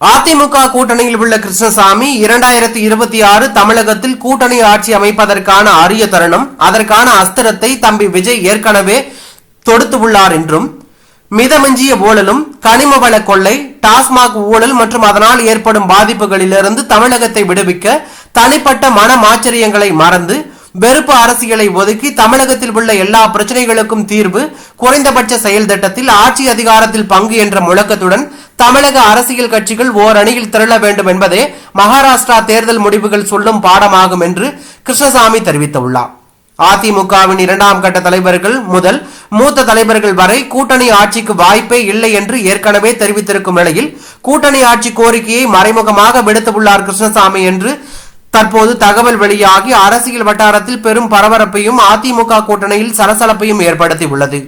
அதிமுக கூட்டணியில் உள்ள கிருஷ்ணசாமி இரண்டாயிரத்தி இருபத்தி ஆறு தமிழகத்தில் கூட்டணி ஆட்சி அமைப்பதற்கான அரிய தருணம் அதற்கான அஸ்திரத்தை தம்பி விஜய் ஏற்கனவே தொடுத்து உள்ளார் என்றும் மிதமிஞ்சிய ஊழலும் கனிம வள கொள்ளை டாஸ்மாக் ஊழல் மற்றும் அதனால் ஏற்படும் பாதிப்புகளிலிருந்து தமிழகத்தை விடுவிக்க தனிப்பட்ட மன மாச்சரியங்களை மறந்து வெறுப்பு அரசியலை ஒதுக்கி தமிழகத்தில் உள்ள எல்லா பிரச்சனைகளுக்கும் தீர்வு குறைந்தபட்ச செயல் திட்டத்தில் ஆட்சி அதிகாரத்தில் பங்கு என்ற முழக்கத்துடன் தமிழக அரசியல் கட்சிகள் ஓரணியில் திரள வேண்டும் என்பதே மகாராஷ்டிரா தேர்தல் முடிவுகள் சொல்லும் பாடமாகும் என்று கிருஷ்ணசாமி தெரிவித்துள்ளார். அதிமுகவின் இரண்டாம் கட்ட தலைவர்கள் முதல் மூத்த தலைவர்கள் வரை கூட்டணி ஆட்சிக்கு வாய்ப்பே இல்லை என்று ஏற்கனவே தெரிவித்திருக்கும் நிலையில் கூட்டணி ஆட்சி கோரிக்கையை மறைமுகமாக விடுத்துள்ளார் கிருஷ்ணசாமி என்று தற்போது தகவல் வெளியாகி அரசியல் வட்டாரத்தில் பெரும் பரபரப்பையும் அதிமுக கூட்டணியில் சலசலப்பையும் ஏற்படுத்தியுள்ளது.